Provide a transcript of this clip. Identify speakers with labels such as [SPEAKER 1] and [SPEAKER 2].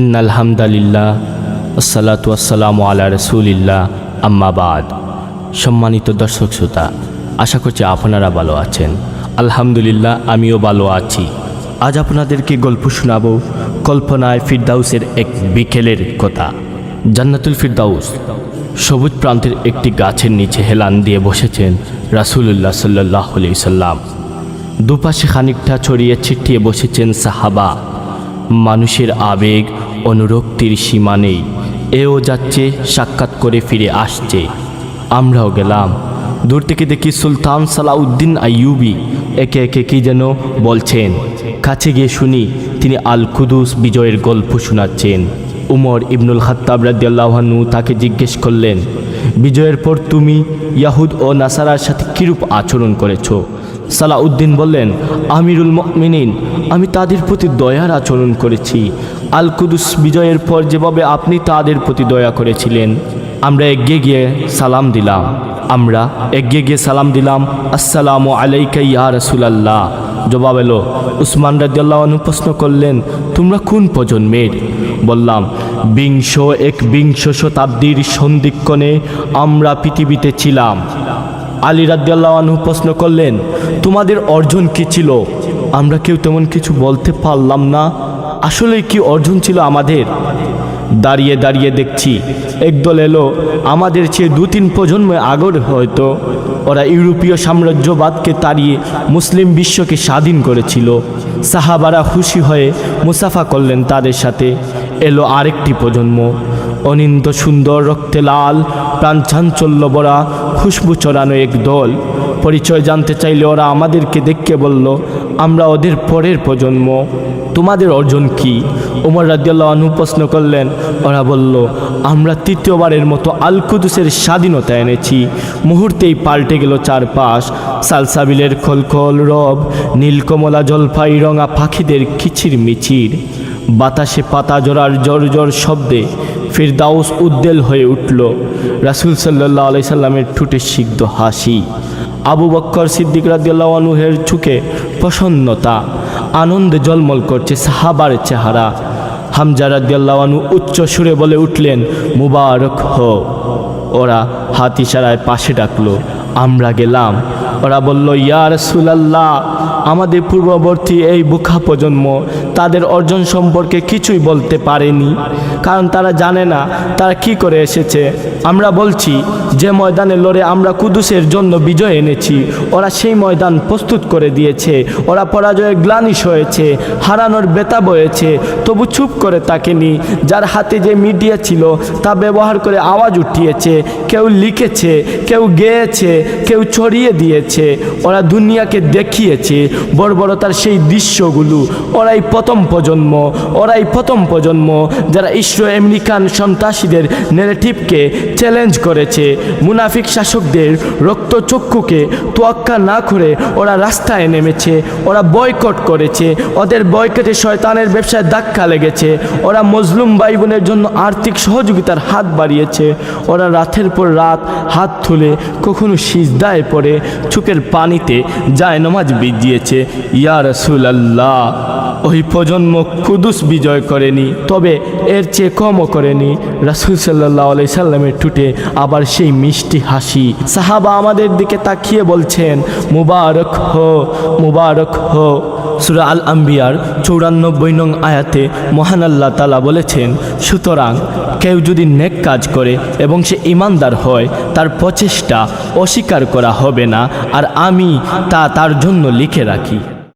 [SPEAKER 1] ইন্নাল হামদালিল্লাহ, আসসালাতু আসসালামু আলা আম্মাবাদ সম্মানিত দর্শক শ্রোতা, আশা করছি আপনারা ভালো আছেন। আলহামদুলিল্লাহ, আমিও ভালো আছি। আজ আপনাদেরকে গল্প শোনাবো কল্পনায় ফিরদাউসের এক বিকেলের কথা। জান্নাতুল ফিরদাউস, সবুজ প্রান্তের একটি গাছের নিচে হেলান দিয়ে বসেছেন রাসুলুল্লাহ সাল্লাহ সাল্লাম দুপাশে খানিকটা ছড়িয়ে ছিটিয়ে বসেছেন সাহাবা। মানুষের আবেগ অনুরক্তির সীমা নেই। এও যাচ্ছে, সাক্ষাৎ করে ফিরে আসছে। আমরাও গেলাম। দূর থেকে দেখি সুলতান সালাউদ্দিন আইয়ুবি একে একে কি যেন বলছেন। কাছে গিয়ে শুনি তিনি আল কুদুস বিজয়ের গল্প শোনাচ্ছেন। উমর ইবনুল খাত্তাব রাদিয়াল্লাহানু তাকে জিজ্ঞেস করলেন, বিজয়ের পর তুমি ইয়াহুদ ও নাসারার সাথে কীরূপ আচরণ করেছ? সালাউদ্দিন বললেন, আমিরুল মিনিন আমি তাদের প্রতি দয়ার আচরণ করেছি। আল কুদুস বিজয়ের পর যেভাবে আপনি তাদের প্রতি দয়া করেছিলেন, আমরা এগিয়ে গিয়ে সালাম দিলাম। আমরা এগিয়ে গিয়ে সালাম দিলাম, আসসালামু আলাইকা ইয়া রসুলাল্লাহ। জবাব এলো, উসমান রাজ্লাহনু প্রশ্ন করলেন, তোমরা কোন প্রজন্মের? বললাম, বিংশ এক বিংশ শতাব্দীর সন্ধিক্ষণে আমরা পৃথিবীতে ছিলাম। আলী রাদ্দাল্লাহনু প্রশ্ন করলেন, তোমাদের অর্জন কি ছিল? আমরা কেউ তেমন কিছু বলতে পারলাম না। আসলে কি অর্জন ছিল আমাদের? দাঁড়িয়ে দাঁড়িয়ে দেখছি একদল এলো, আমাদের চেয়ে দু তিন প্রজন্ম আগর হয়তো। ওরা ইউরোপীয় সাম্রাজ্যবাদকে তাড়িয়ে মুসলিম বিশ্বকে স্বাধীন করেছিল। সাহাবারা খুশি হয়ে মুসাফা করলেন তাদের সাথে। এলো আরেকটি প্রজন্ম। অনিন্দ সুন্দর, রক্তে লাল প্রাণ চাঞ্চল্য বরা খুশবু চড়ানো এক দল। পরিচয় জানতে চাইলে ওরা আমাদেরকে দেখকে বলল, আমরা ওদের পরের প্রজন্ম। তোমাদের অর্জন কি? ওমর রাজিয়াল্লাহ আনহু প্রশ্ন করলেন, ওরা বলল, আমরা তৃতীয়বারের মতো আলকুদুসের স্বাধীনতা এনেছি। মুহূর্তেই পাল্টে গেল চারপাশ। সালসাবিলের খলখল রব, নীলকমলা জলফাই রঙা পাখিদের কিচির মিচির বাতাসে পাতা জোড়ার জর জর শব্দে ফিরদাউস উদ্দেল হয়ে উঠল। রাসুল সাল্লাহ আলাই সাল্লামের ঠুটে সিদ্ধ হাসি। আবু বক্কর সিদ্দিক রাদিয়াল্লাহু আনহুর চুকে প্রসন্নতা, আনন্দে জলমল করছে সাহাবার চেহারা। হামজা রাদিয়াল্লাহু আনহু উচ্চ সুরে বলে উঠলেন, মুবারক হো ওরা হাত ইশারায় পাশে ডাকলো, আমরা গেলাম। ওরা বলল, ইয়া রাসূলুল্লাহ। আমাদের পূর্ববর্তী এই বুখা প্রজন্ম তাদের অর্জন সম্পর্কে কিছুই বলতে পারেনি। কারণ তারা জানে না তারা কি করে এসেছে। আমরা বলছি, যে ময়দানে লড়ে আমরা কুদুসের জন্য বিজয় এনেছি। ওরা সেই ময়দান প্রস্তুত করে দিয়েছে। ওরা পরাজয়ে গ্লানিশ হয়েছে, হারানোর বেতা বয়েছে। তবু চুপ করে তাকেনি যার হাতে যে মিডিয়া ছিল, তা ব্যবহার করে আওয়াজ উঠিয়েছে। কেউ লিখেছে, কেউ গেয়েছে, কেউ ছড়িয়ে দিয়েছে। ওরা দুনিয়াকে দেখিয়েছে, বর্বরতার সেই দৃশ্যগুলো। ওরাই প্রথম প্রজন্ম, ওরাই প্রথম প্রজন্ম। যারা ইসরো আমেরিকান সন্ত্রাসীদের নেগেটিভকে চ্যালেঞ্জ করেছে। মুনাফিক শাসকদের রক্তচক্ষুকে তোয়াক্কা না করে ওরা রাস্তায় নেমেছে, ওরা বয়কট করেছে, ওদের বয়কটে শয়তানের ব্যবসায় ধাক্কা লেগেছে, ওরা মজলুম ভাই বোনের জন্য আর্থিক সহযোগিতার হাত বাড়িয়েছে, ওরা রাতের পর রাত হাত তুলে কখনো সিজদায় পড়ে, চোখের পানিতে যায় নমাজ বিজিয়েছে। ইয়া রসুলাল্লাহ। ওই প্রজন্ম কুদুস বিজয় করেনি, তবে এর চেয়ে কমও করেনি। রাসুল সাল্লাহ আলাই সাল্লামের টুটে আবার সেই মিষ্টি হাসি। সাহাবা আমাদের দিকে তাকিয়ে বলছেন, মুবারক হো মুবারক হো। সুরা আল আম্বিয়ার চৌরানব্বই নং আয়াতে মহান আল্লাহ তালা বলেছেন, সুতরাং কেউ যদি নেক কাজ করে এবং সে ইমানদার হয়, তার প্রচেষ্টা অস্বীকার করা হবে না, আর আমি তা তার জন্য লিখে রাখি।